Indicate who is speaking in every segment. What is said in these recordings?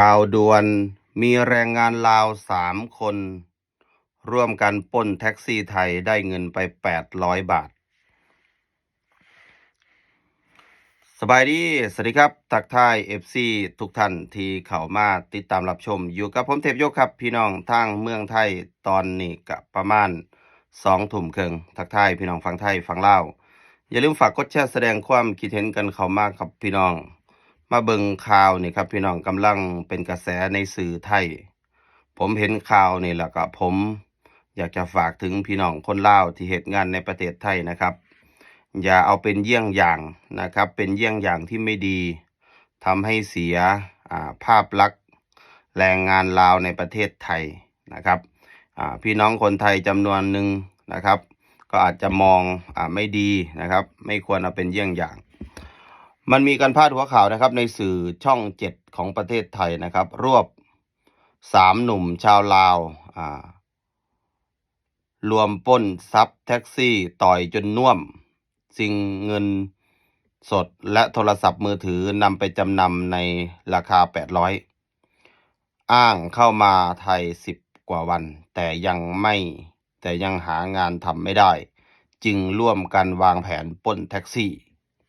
Speaker 1: ข่าวด่วนมีแรงงานลาวสามคน ร่วมกันป้นแท็กซี่ไทยได้เงินไป800บาท สบายดี สวัสดีครับ ทักทาย FC ทุกท่านที่เข้ามาติดตามรับชม อยู่กับผมเทพยกครับ พี่น้องทางเมืองไทยตอนนี้กับประมาณสองทุ่มเครึ่งทักทายพี่น้องฟังไทยฟังเล่าอย่าลืมฝากกดแชร์แสดงความคิดเห็นกันเข้ามาครับพี่น้อง มาเบิ่งข่าวนี่ครับ พี่น้องกำลังเป็นกระแสในสื่อไทย ผมเห็นข่าวนี่แล้วก็ผม อยากจะฝากถึงพี่น้องคนลาวที่เหตุงานในประเทศไทยนะครับ อย่าเอาเป็นเยี่ยงอย่างนะครับ เป็นเยี่ยงอย่างที่ไม่ดีทำให้เสียาภาพลักษณ์แรงงานลาวในประเทศไทยนะครับพี่น้องคนไทยจำนวนหนึ่งนะครับ ก็อาจจะมองอไม่ดีนะครับ ไม่ควรเอาเป็นเยี่ยงอย่าง มันมีการพาดหัวข่าวนะครับในสื่อช่องเจ็ดของประเทศไทยนะครับ รวบสามหนุ่มชาวลาวอ่ารวมป้นทรัพย์แท็กซี่ต่อยจนน่วม สิ่งเงินสดและโทรศัพท์มือถือนำไปจำนำในราคา 800 อ้างเข้ามาไทย 10 กว่าวัน แต่ยังไม่แต่ยังหางานทำไม่ได้ จึงร่วมกันวางแผนป้นแท็กซี่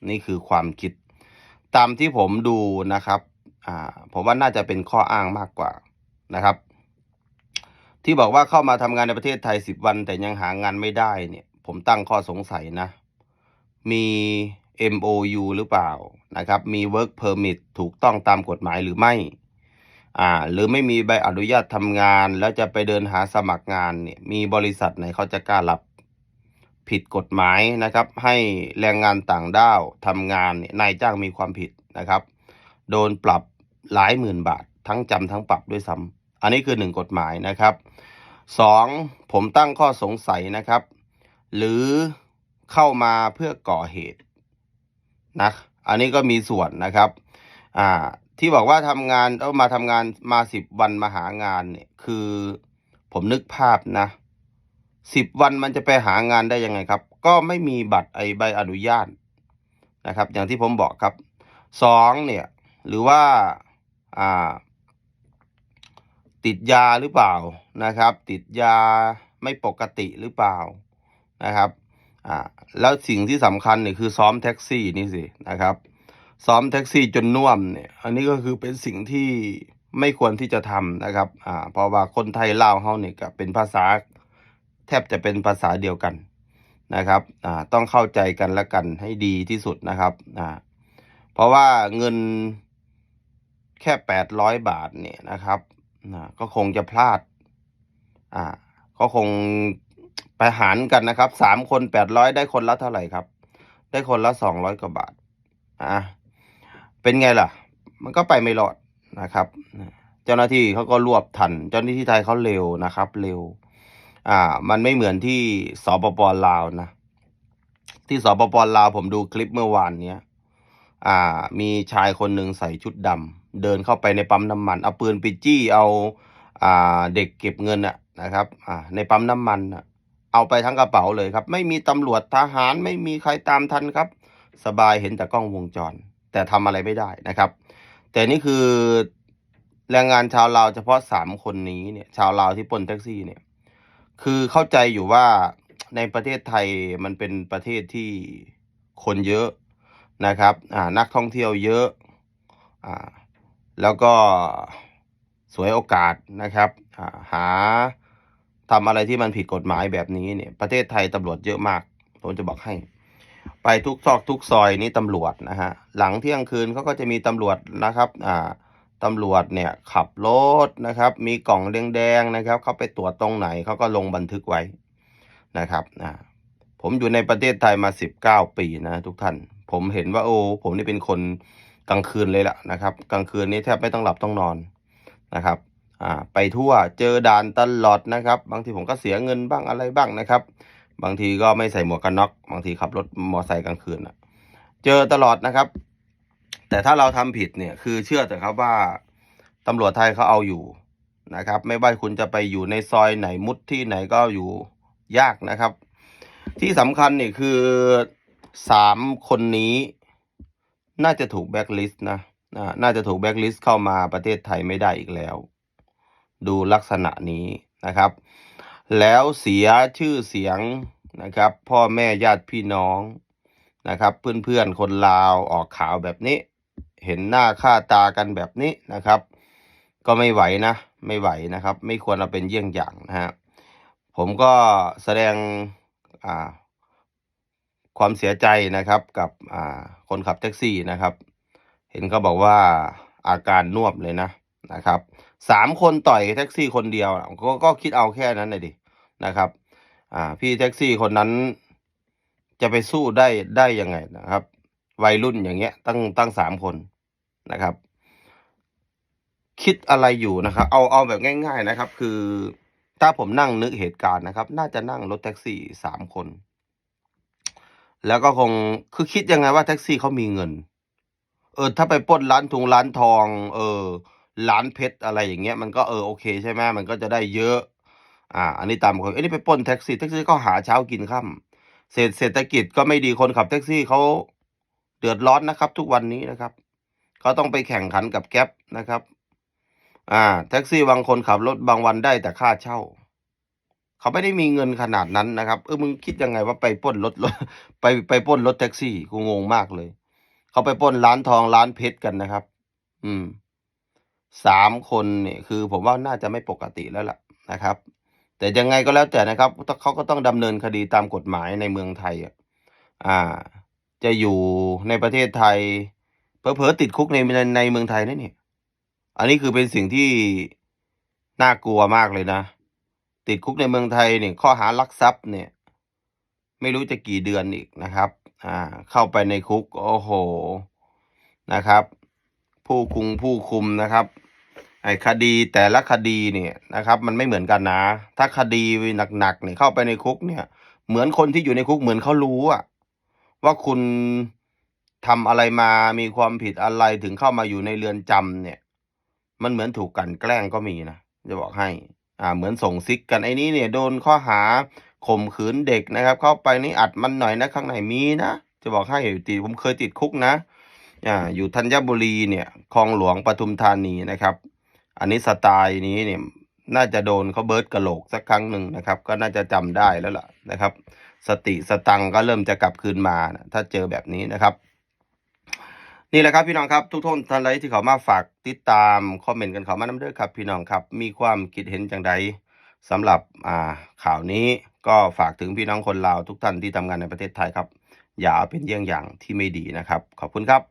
Speaker 1: นี่คือความคิด ตามที่ผมดูนะครับอ่าผมว่าน่าจะเป็นข้ออ้างมากกว่านะครับ ที่บอกว่าเข้ามาทำงานในประเทศไทย10วัน แต่ยังหางานไม่ได้เนี่ย ผมตั้งข้อสงสัยนะ มี MOU หรือเปล่านะครับ มี Work Permit ถูกต้องตามกฎหมายหรือไม่อ่าหรือไม่มีใบอนุญาตทำงาน แล้วจะไปเดินหาสมัครงานเนี่ยมีบริษัทไหนเขาจะกล้ารับ ผิดกฎหมายนะครับ ให้แรงงานต่างด้าวทำงานนี่นายจ้างมีความผิดนะครับ โดนปรับหลายหมื่นบาท ทั้งจำทั้งปรับด้วยซ้ำอันนี้คือหนึ่งกฎหมายนะครับสองผมตั้งข้อสงสัยนะครับ หรือเข้ามาเพื่อก่อเหตุนะอันนี้ก็มีส่วนนะครับอ่าที่บอกว่าทำงานเอามาทำงานมาสิบวันมาหางานเนี่ยคือผมนึกภาพนะ สิบวันมันจะไปหางานได้ยังไงครับ ก็ไม่มีบัตรไอใบอนุญาตนะครับ อย่างที่ผมบอกครับสองเนี่ย หรือว่าอ่า ติดยาหรือเปล่านะครับ ติดยาไม่ปกติหรือเปล่านะครับอ่าแล้วสิ่งที่สำคัญเนี่ยคือซ้อมแท็กซี่นี่สินะครับ ซ้อมแท็กซี่จนน่วมเนี่ย อันนี้ก็คือเป็นสิ่งที่ไม่ควรที่จะทำนะครับอ่าเพราะว่าคนไทยเล่าเฮาเนี่ยก็เป็นภาษา แทบจะเป็นภาษาเดียวกันนะครับต้องเข้าใจกันและกันให้ดีที่สุดนะครับเพราะว่าเงินแค่แปดร้อยบาทเนี่ยนะครับก็คงจะพลาดอ่าก็คงไปหารกันนะครับสามคนแปดร้อยได้คนละเท่าไหร่ครับ ได้คนละสองร้อยกว่าบาทอ่าเป็นไงล่ะ มันก็ไปไม่รอดนะครับ เจ้าหน้าที่เขาก็รวบทัน เจ้าหน้าที่ไทยเขาเร็วนะครับ เร็ว อ่า มันไม่เหมือนที่สปปลาวนะ ที่สปปลาวผมดูคลิปเมื่อวานเนี้ย อ่า มีชายคนหนึ่งใส่ชุดดำเดินเข้าไปในปั๊มน้ำมัน เอาปืนไปจี้เอาอ่าเด็กเก็บเงินอะนะครับ อ่า ในปั๊มน้ำมันอะเอาไปทั้งกระเป๋าเลยครับ ไม่มีตำรวจทหารไม่มีใครตามทันครับ สบายเห็นแต่กล้องวงจร แต่ทำอะไรไม่ได้นะครับ แต่นี่คือแรงงานชาวลาวเฉพาะสามคนนี้เนี่ย ชาวลาวที่ปนแท็กซี่เนี่ย คือเข้าใจอยู่ว่าในประเทศไทยมันเป็นประเทศที่คนเยอะนะครับอ่านักท่องเที่ยวเยอะอ่าแล้วก็สวยโอกาสนะครับอ่าหาทำอะไรที่มันผิดกฎหมายแบบนี้เนี่ยประเทศไทยตำรวจเยอะมากผมจะบอกให้ ไปทุกซอกทุกซอยนี้ตำรวจนะฮะหลังเที่ยงคืนเขาก็จะมีตำรวจนะครับอ่า ตำรวจเนี่ยขับรถนะครับ มีกล่องแดงๆนะครับ เขาไปตรวจตรงไหนเขาก็ลงบันทึกไว้นะครับอ่าผมอยู่ในประเทศไทยมาสิบเก้าปีนะทุกท่าน ผมเห็นว่าโอ้ผมนี่เป็นคนกลางคืนเลยล่ะนะครับ กลางคืนนี้แทบไม่ต้องหลับต้องนอนนะครับอ่าไปทั่วเจอด่านตลอดนะครับ บางทีผมก็เสียเงินบ้างอะไรบ้างนะครับ บางทีก็ไม่ใส่หมวกกันน็อกบางทีขับรถมอเตอร์ไซค์กลางคืนอะ เจอตลอดนะครับ แต่ถ้าเราทำผิดเนี่ยคือเชื่อแต่ครับว่าตำรวจไทยเขาเอาอยู่นะครับ ไม่ว่าคุณจะไปอยู่ในซอยไหนมุดที่ไหนก็อยู่ยากนะครับ ที่สำคัญเนี่ยคือสามคนนี้น่าจะถูกแบ็กลิสต์นะน่าจะถูกแบ็กลิสต์เข้ามาประเทศไทยไม่ได้อีกแล้ว ดูลักษณะนี้นะครับ แล้วเสียชื่อเสียงนะครับ พ่อแม่ญาติพี่น้องนะครับ เพื่อนๆ คนลาวออกข่าวแบบนี้ เห็นหน้าค่าตากันแบบนี้นะครับ ก็ไม่ไหวนะ ไม่ไหวนะครับ ไม่ควรเอาเป็นเยี่ยงอย่างนะฮะผมก็แสดงความเสียใจนะครับกับคนขับแท็กซี่นะครับ เห็นเขาบอกว่าอาการน่วมเลยนะนะครับสามคนต่อยแท็กซี่คนเดียวก็ก็คิดเอาแค่นั้นเลยดินะครับพี่แท็กซี่คนนั้นจะไปสู้ได้ได้ยังไงนะครับ วัยรุ่นอย่างเงี้ยตั้งตั้งสามคน นะครับ คิดอะไรอยู่นะครับ เอาเอาแบบง่าย ๆนะครับ คือ ถ้าผมนั่งนึกเหตุการณ์นะครับ น่าจะนั่งรถแท็กซี่สามคน แล้วก็คงคือคิดยังไงว่าแท็กซี่เขามีเงิน เออ ถ้าไปปล้นร้านทุงร้านทอง เออ ร้านเพชรอะไรอย่างเงี้ย มันก็เออโอเคใช่ไหมมันก็จะได้เยอะ อ่า อันนี้ตามคนอันนี้ไปปล้นแท็กซี่แท็กซี่ก็หาเช้ากินค่ำเศรษฐกิจก็ไม่ดีคนขับแท็กซี่เขาเดือดร้อนนะครับ ทุกวันนี้นะครับ เขาต้องไปแข่งขันกับแก๊ปนะครับ อ่า แท็กซี่บางคนขับรถบางวันได้แต่ค่าเช่า เขาไม่ได้มีเงินขนาดนั้นนะครับ เออมึงคิดยังไงว่าไปปล้นรถรถไปไปปล้นรถแท็กซี่กูงงมากเลย เขาไปปล้นร้านทองร้านเพชรกันนะครับ อืมสามคนเนี่ยคือผมว่าน่าจะไม่ปกติแล้วล่ะนะครับ แต่ยังไงก็แล้วแต่นะครับเขาก็ต้องดำเนินคดีตามกฎหมายในเมืองไทยอะอ่า จะอยู่ในประเทศไทย เผลอๆติดคุกในในเมืองไทยนะเนี่ย อันนี้คือเป็นสิ่งที่น่ากลัวมากเลยนะ ติดคุกในเมืองไทยเนี่ยข้อหารักทรัพย์เนี่ย ไม่รู้จะกี่เดือนอีกนะครับ อ่า เข้าไปในคุก โอ้โหนะครับ ผู้คุมผู้คุมนะครับไอ้คดีแต่ละคดีเนี่ยนะครับ มันไม่เหมือนกันนะ ถ้าคดีหนักๆเนี่ยเข้าไปในคุกเนี่ย เหมือนคนที่อยู่ในคุกเหมือนเขารู้อะว่าคุณ ทำอะไรมามีความผิดอะไรถึงเข้ามาอยู่ในเรือนจำเนี่ย มันเหมือนถูกกันแกล้งก็มีนะจะบอกให้อ่าเหมือนส่งซิกกันไอ้นี้เนี่ยโดนข้อหาข่มขืนเด็กนะครับ เข้าไปนี่อัดมันหน่อยนะข้างในมีนะจะบอกให้ติดผมเคยติดคุกนะอ่าอยู่ธัญบุรีเนี่ยคลองหลวงปทุมธานีนะครับ อันนี้สไตล์นี้เนี่ยน่าจะโดนเขาเบิร์ดกระโหลกสักครั้งหนึ่งนะครับ ก็น่าจะจำได้แล้วล่ะนะครับ สติสตังก็เริ่มจะกลับคืนมานะถ้าเจอแบบนี้นะครับ นี่แหละครับพี่น้องครับทุกท่านท่านใดที่เขามาฝากติดตามคอมเมนต์กันเขามาน้ำเด้อครับ พี่น้องครับมีความคิดเห็นจังใดสำหรับอ่าข่าวนี้ก็ฝากถึงพี่น้องคนลาวทุกท่านที่ทำงานในประเทศไทยครับ อย่าเอาเป็นเยี่ยงอย่างที่ไม่ดีนะครับ ขอบคุณครับ